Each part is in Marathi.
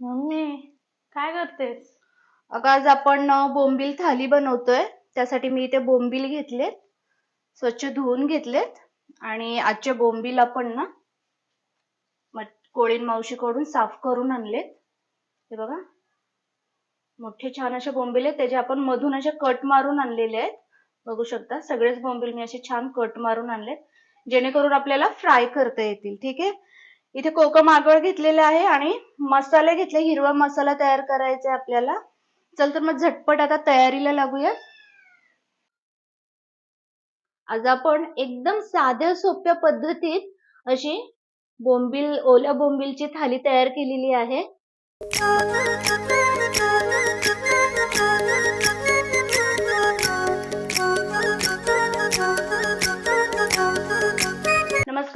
मम्मी काय करतेस? अगं आज आपण बोंबील थाली बनवतोय. त्यासाठी मी इथे बोंबील घेतलेत स्वच्छ धुवून घेतलेत आणि आजचे बोंबील आपण ना मग कोळीन मावशीकडून साफ करून आणलेत. हे बघा. मोठे छान असे बोंबील आहेत. त्याचे आपण मधून असे कट मारून आणलेले आहेत. बघू शकता सगळेच बोंबील मी असे छान कट मारून आणलेत. जेणेकरून आपल्याला फ्राय करता येतील. ठीक आहे? इथे कोकम आगळ घेतलेले आहे आणि मसाले घेतले हिरवा मसाला तयार करायचा आहे आपल्याला. चल तर मग झटपट आता तयारीला लागूया आज आपण एकदम साध्या सोप्या पद्धतीत अशी बोंबील ओल्या बोंबीलची थाली तयार केलेली आहे.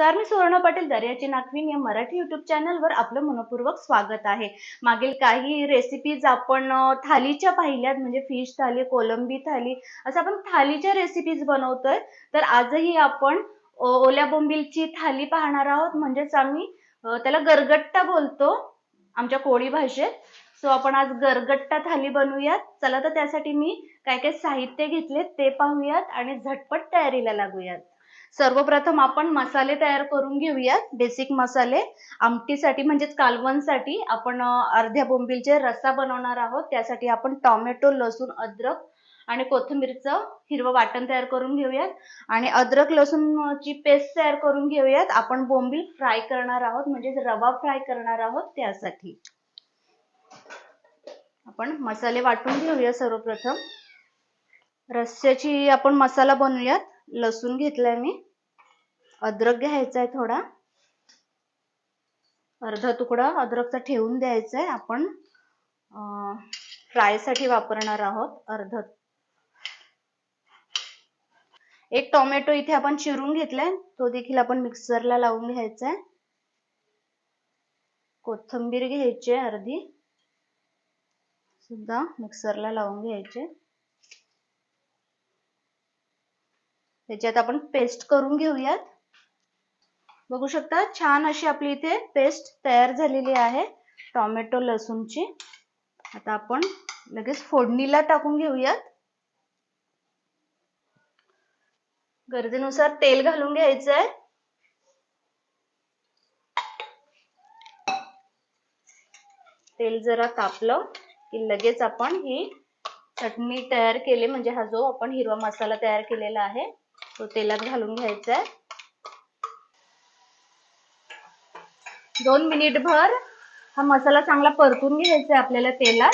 नमस्कार मी सुवर्ण पाटील दर्याची नागवीन या मराठी युट्यूब चॅनलवर आपलं मनपूर्वक स्वागत आहे. मागील काही रेसिपीज आपण थालीच्या पाहिल्यात म्हणजे फिश थाली कोलंबी थाली असं आपण थालीच्या रेसिपीज बनवतोय. तर आजही आपण ओल्या बोंबीलची थाली पाहणार आहोत. म्हणजेच आम्ही त्याला गरगट्टा बोलतो आमच्या कोळी भाषेत. सो आपण आज गरगट्टा थाली बनवूयात. चला तर त्यासाठी मी काय काय साहित्य घेतले ते पाहूयात आणि झटपट तयारीला लागूयात. सर्वप्रथम आपण मसाले तयार करून घेऊयात. बेसिक मसाले. आमटीसाठी म्हणजेच कालवणसाठी आपण अर्ध्या बोंबीलचे रस्सा बनवणार आहोत त्यासाठी आपण टोमॅटो लसूण अद्रक आणि कोथिंबीरचं हिरवं वाटण तयार करून घेऊयात. आणि अद्रक लसूणची पेस्ट तयार करून घेऊयात. आपण बोंबील फ्राय करणार आहोत म्हणजेच रवा फ्राय करणार आहोत त्यासाठी. आपण मसाले वाटून घेऊया सर्वप्रथम. रस्स्याची आपण मसाला बनवूयात. लसूण घेतलाय मी. अद्रक घ्यायचा आहे थोडा. अर्धा तुकडा अद्रकचा ठेवून द्यायचा आहे आपण. फ्रायसाठी वापरणार आहोत अर्ध. एक टोमॅटो इथे आपण चिरून घेतलाय. तो देखील आपण मिक्सरला लावून घ्यायचा आहे कोथिंबीर घ्यायची अर्धी. सुद्धा मिक्सरला लावून घ्यायचे त्याच्यात आपण पेस्ट करून घेऊयात. बघू शकता छान अशी आपली इथे पेस्ट तयार झालेली आहे टोमॅटो लसूणची. आता आपण लगेच फोडणीला टाकून घेऊयात. गरजेनुसार तेल घालून घ्यायचं आहे तेल जरा तापलं की लगेच आपण ही चटणी तयार केली म्हणजे हा जो आपण हिरवा मसाला तयार केलेला आहे तो तेलात घालून घ्यायचा आहे दोन मिनिटभर हा मसाला चांगला परतून घ्यायचा आहे आपल्याला तेलात.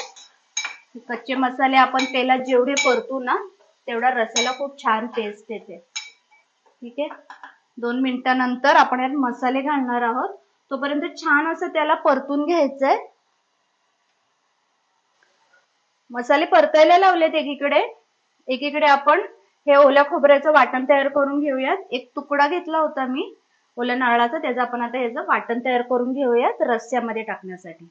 कच्चे मसाले आपण तेलात जेवढे परतू ना तेवढा रसाला खूप छान टेस्ट येते. ठीक आहे? दोन मिनिटानंतर आपण यात मसाले घालणार आहोत. तोपर्यंत छान असं त्याला परतून घ्यायचंय. मसाले परतायला लावलेत एकीकडे. एकीकडे आपण हे ओल्या खोबऱ्याचं वाटण तयार करून घेऊयात. एक तुकडा घेतला होता मी ओल्या नारळाचा त्याचं आपण आता ह्याचं वाटण तयार करून घेऊयात रस्स्यामध्ये टाकण्यासाठी.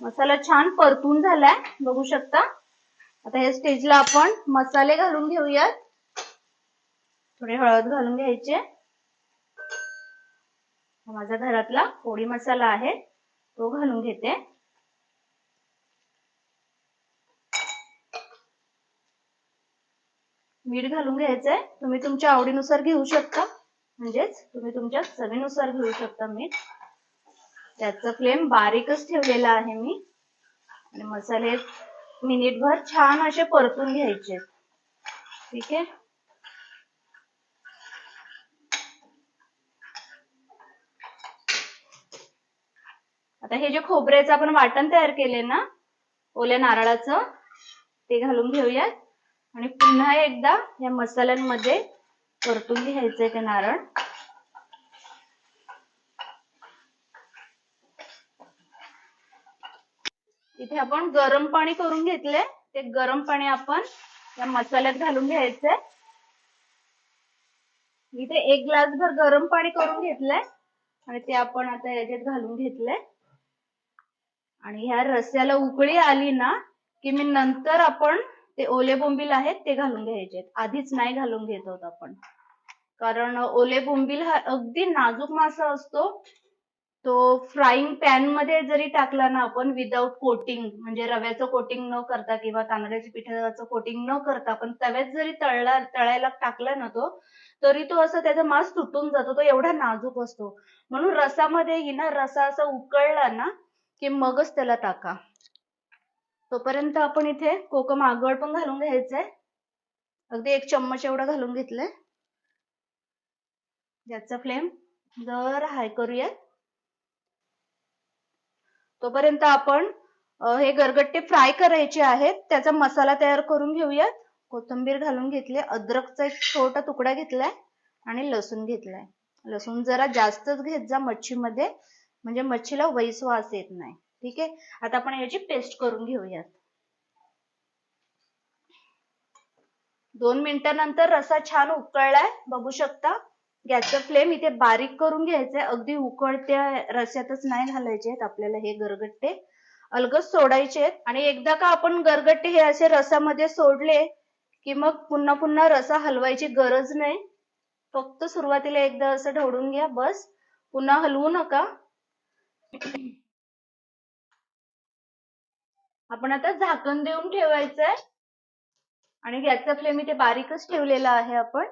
मसाला छान परतून झालाय बघू शकता. आता या स्टेजला आपण मसाले घालून घेऊयात. थोडे हळद घालून घ्यायचे. माझा घरातला कोळी मसाला आहे तो घालून घेते. मीठ घालून घ्यायचंय. तुम्ही तुमच्या आवडीनुसार घेऊ शकता. म्हणजेच तुम्ही तुमच्या चवीनुसार घेऊ शकता मीठ. त्याचा फ्लेम बारीकच ठेवलेला आहे मी. आणि मसाले मिनिटभर छान असे परतून घ्यायचे. ठीक आहे? आता हे जे खोबऱ्याचं आपण वाटण तयार केले ना ओल्या नारळाचं ते घालून घेऊयात. आणि पुन्हा एकदा या मसाल्यांमध्ये परतून घ्यायचंय ते नारळ. इथे आपण गरम पाणी करून घेतले ते गरम पाणी आपण या मसाल्यात घालून घ्यायचंय. इथे एक ग्लास भर गरम पाणी करून घेतलंय. आणि ते आपण आता याच्यात घालून घेतलंय. आणि ह्या रस्स्याला उकळी आली ना की मी नंतर आपण ते ओले बोंबील आहेत ते घालून घ्यायचे आधीच नाही घालून घेत आहोत आपण. कारण ओले बोंबील हा अगदी नाजूक मासा असतो. तो फ्राईंग पॅनमध्ये जरी टाकला ना आपण विदाऊट कोटिंग म्हणजे रव्याचं कोटिंग न करता किंवा तांदळाच्या पिठाचं कोटिंग न करता आपण तव्यात जरी तळला तळायला टाकला ना तो तरी तो असं त्याचा मांस तुटून जातो. तो एवढा नाजूक असतो. म्हणून रसामध्ये ही ना रसा असा उकळला ना की मगच त्याला टाका. तोपर्यंत आपण इथे कोकम आगळ पण घालून घ्यायचंय. अगदी एक चम्मच एवढा घालून घेतलंय. गॅसचा फ्लेम जर हाय करूयात. तोपर्यंत आपण हे गरगट्टे फ्राय करायचे आहेत त्याचा मसाला तयार करून घेऊयात. कोथिंबीर घालून घेतली अद्रकचा एक छोटा तुकडा घेतलाय आणि लसूण घेतलाय. लसूण जरा जास्तच घेत जा मच्छीमध्ये म्हणजे मच्छीला वैस वास येत नाही. ठीक आहे? आता आपण याची पेस्ट करून घेऊयात. दोन मिनिटानंतर रसा छान उकळलाय. बघू शकता? गॅसचं फ्लेम इथे बारीक करून घ्यायचंय. अगदी उकळत्या रस्यातच नाही घालायचे आहेत आपल्याला हे गरगट्टे. अलगद सोडायचे आहेत. आणि एकदा का आपण गरगट्टे हे असे रसामध्ये सोडले की मग पुन्हा पुन्हा रसा हलवायची गरज नाही. फक्त सुरुवातीला एकदा असं ढवळून घ्या. बस. पुन्हा हलवू नका. आपण आता झाकण देऊन ठेवायचं आहे आणि गॅसचा फ्लेम इथे बारीकच ठेवलेला आहे आपण.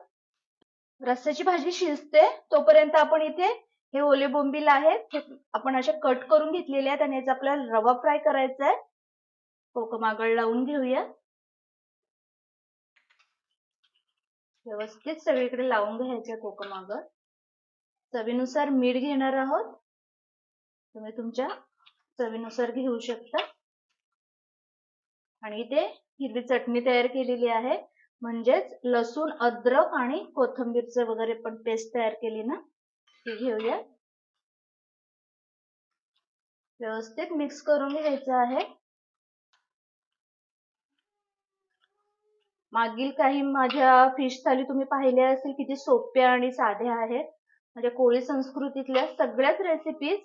रस्स्याची भाजी शिजते तोपर्यंत आपण इथे हे ओले बोंबील आहेत हे आपण असे कट करून घेतलेले आहेत आणि याचा आपल्याला रवा फ्राय करायचा आहे कोकमागळ लावून घेऊया. व्यवस्थित सगळीकडे लावून घ्यायचे कोकमागळ चवीनुसार मीठ घेणार आहोत. तुम्ही तुमच्या चवीनुसार घेऊ शकता. आणि इथे हिरवी चटणी तयार केलेली आहे. म्हणजेच लसूण अद्रक आणि कोथिंबीरचं वगैरे पण पेस्ट तयार केली ना? ती घेऊया. व्यवस्थित मिक्स करून घ्यायचं आहे. मागील काही माझ्या फिश थाली तुम्ही पाहिल्या असेल किती सोप्या आणि साध्या आहेत. म्हणजे कोळी संस्कृतीतल्या सगळ्याच रेसिपीज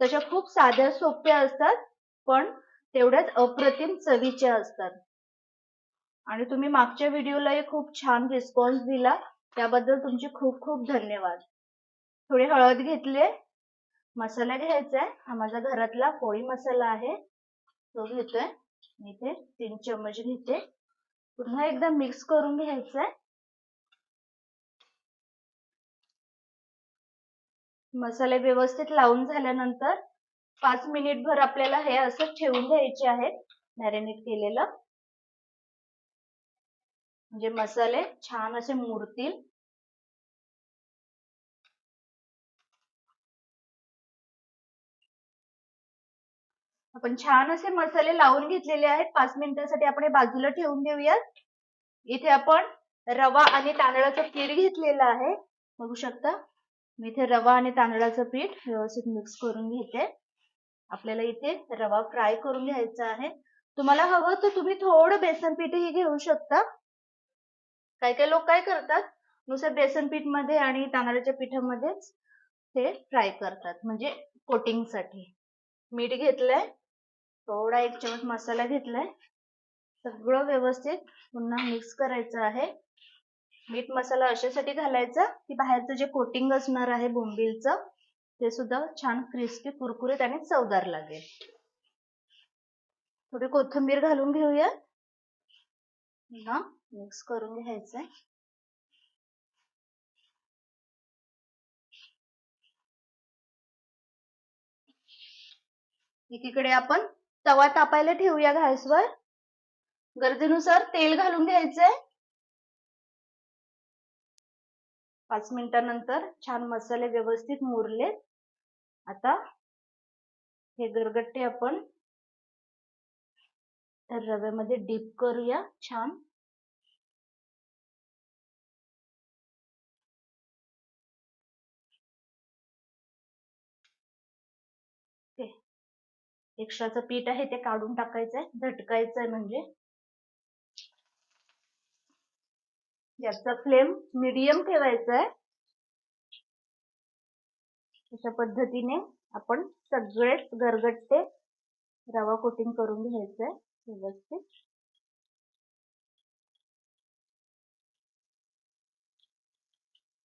तशा खूप साध्या सोप्या असतात. पण तेवढ्याच अप्रतिम चवीच्या असतात. आणि तुम्ही मागच्या व्हिडिओलाही खूप छान रिस्पॉन्स दिला. त्याबद्दल तुमचे खूप खूप धन्यवाद. थोडी हळद घेतले. मसाला घ्यायचा आहे. हा माझा घरातला पोळी मसाला आहे. तो घेतोय. मी इथे तीन चम्मच घेते. पुन्हा एकदा मिक्स करून घ्यायचंय आहे. मसाले व्यवस्थित लावून झाल्यानंतर पाच मिनिट भर आपल्याला हे असं ठेवून घ्यायचे आहेत. मॅरिनेट केलेलं. म्हणजे मसाले छान असे मुरतील. आपण छान असे मसाले लावून घेतलेले आहेत. पाच मिनिटांसाठी आपण हे बाजूला ठेवून देऊयात इथे आपण रवा आणि तांदळाचं पीठ घेतलेलं आहे. बघू शकता? मी इथे रवा आणि तांदळाचं पीठ व्यवस्थित मिक्स करून घेते. आपल्याला इथे रवा फ्राय करून घ्यायचा आहे. तुम्हाला हवं तर तुम्ही थोडं बेसन पीठही घेऊ शकता. काही काही लोक काय करतात नुसतं बेसन पीठमध्ये आणि तांदळाच्या पिठामध्येच ते फ्राय करतात म्हणजे कोटिंगसाठी मीठ घेतलंय थोडा एक चमच मसाला घेतलाय. सगळं व्यवस्थित पुन्हा मिक्स करायचं आहे. मीठ मसाला अशासाठी घालायचा की बाहेरचं जे कोटिंग असणार आहे बोंबीलचं ते सुद्धा छान क्रिस्पी कुरकुरीत आणि चवदार लागेल. थोडी कोथिंबीर घालून घेऊया. पुन्हा मिक्स करून घ्यायचंय एकीकडे आपण तवा तापायला ठेवूया घासवर गरजेनुसार तेल घालून घ्यायचंय पाच मिनिटानंतर छान मसाले व्यवस्थित मुरलेत. आता हे गरगट्टे आपण रव्यामध्ये डीप करूया छान. एक्स्ट्राचं पीठ आहे ते काढून टाकायचंय झटकायचंय म्हणजे. याचा फ्लेम मिडियम ठेवायचा आहे अशा पद्धतीने आपण सगळेच गरगट्टे रवा कोटिंग करून घ्यायचंय व्यवस्थित.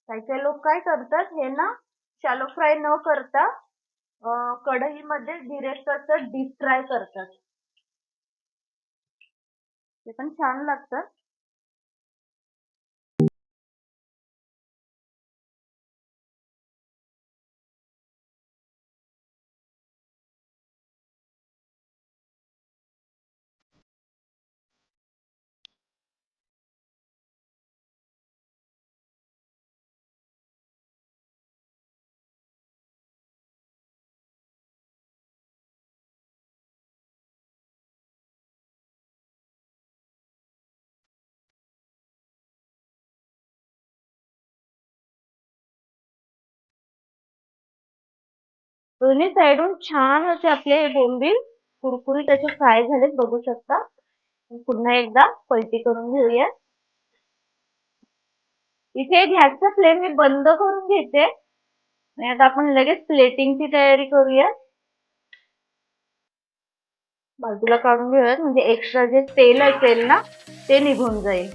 काही काही लोक काय करतात हे ना शालो फ्राय न करता कढई कढईमध्ये डिरेक्ट असं डीप फ्राय करतात. ते पण छान लागतं दोन्ही साईडून छान असे आपले बोंबील कुरकुरीत असे फ्राय झालेत बघू शकता. पुन्हा एकदा पलटी करून घेऊया. इथे गॅसचा फ्लेम मी बंद करून घेते. आणि आता आपण लगेच प्लेटिंगची तयारी करूया. बाजूला काढून घेऊयात. म्हणजे एक्स्ट्रा जे तेल असेल ना ते निघून जाईल.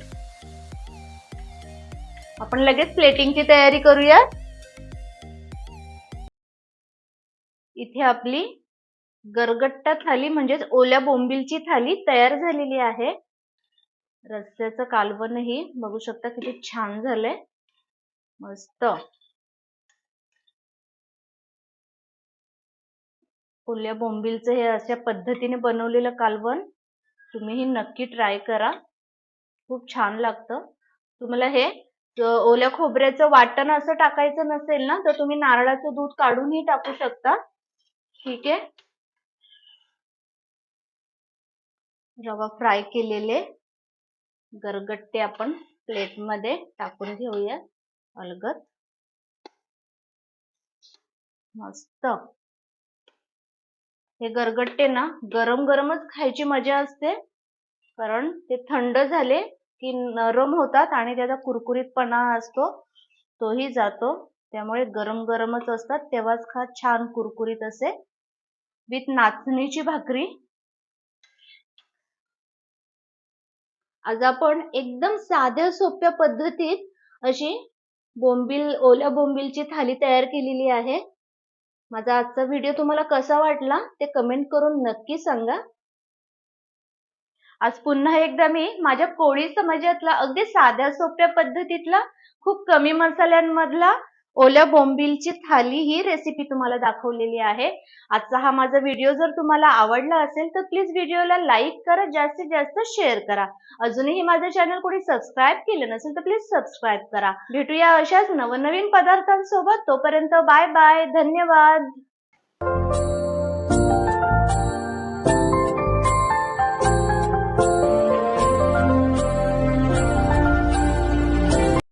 आपण लगेच प्लेटिंगची तयारी करूया. इथे आपली गरगट्टा थाली म्हणजेच ओल्या बोंबिलची थाली तयार झालेली आहे. रस्त्याचं कालवणही बघू शकता किती छान झालंय. मस्त. ओल्या बोंबिलचं हे अशा पद्धतीने बनवलेलं कालवण तुम्हीही नक्की ट्राय करा. खूप छान लागतं. तुम्हाला हे ओल्या खोबऱ्याचं वाटण असं टाकायचं नसेल ना तर तुम्ही नारळाचं दूध काढूनही टाकू शकता. ठीक आहे. रवा फ्राय केलेले गरगट्टे आपण प्लेटमध्ये टाकून घेऊया. अलगद. मस्त. हे गरगट्टे ना गरम गरमच खायची मजा असते. कारण ते थंड झाले की नरम होतात आणि त्याचा कुरकुरीतपणा असतो. तोही जातो. त्यामुळे गरम गरमच असतात. तेव्हाच खा छान कुरकुरीत असे. विथ नाचणीची भाकरी. आज आपण एकदम साध्या सोप्या पद्धतीत अशी बोंबील ओल्या बोंबीलची थाली तयार केलेली आहे. माझा आजचा व्हिडिओ तुम्हाला कसा वाटला ते कमेंट करून नक्की सांगा. आज पुन्हा एकदा मी माझ्या कोळी समाजातला अगदी साध्या सोप्या पद्धतीतला खूप कमी मसाल्यांमधला ओल्या बोंबिलची थाली ही रेसिपी तुम्हाला दाखवलेली आहे. आजचा हा माझा व्हिडिओ जर तुम्हाला आवडला असेल तर प्लीज व्हिडिओला लाईक करा जास्तीत जास्त शेअर करा. अजूनही माझं चॅनल कोणी सबस्क्राईब केलं नसेल तर प्लीज सबस्क्राईब करा. भेटूया अशाच नवनवीन पदार्थांसोबत. तोपर्यंत बाय बाय धन्यवाद.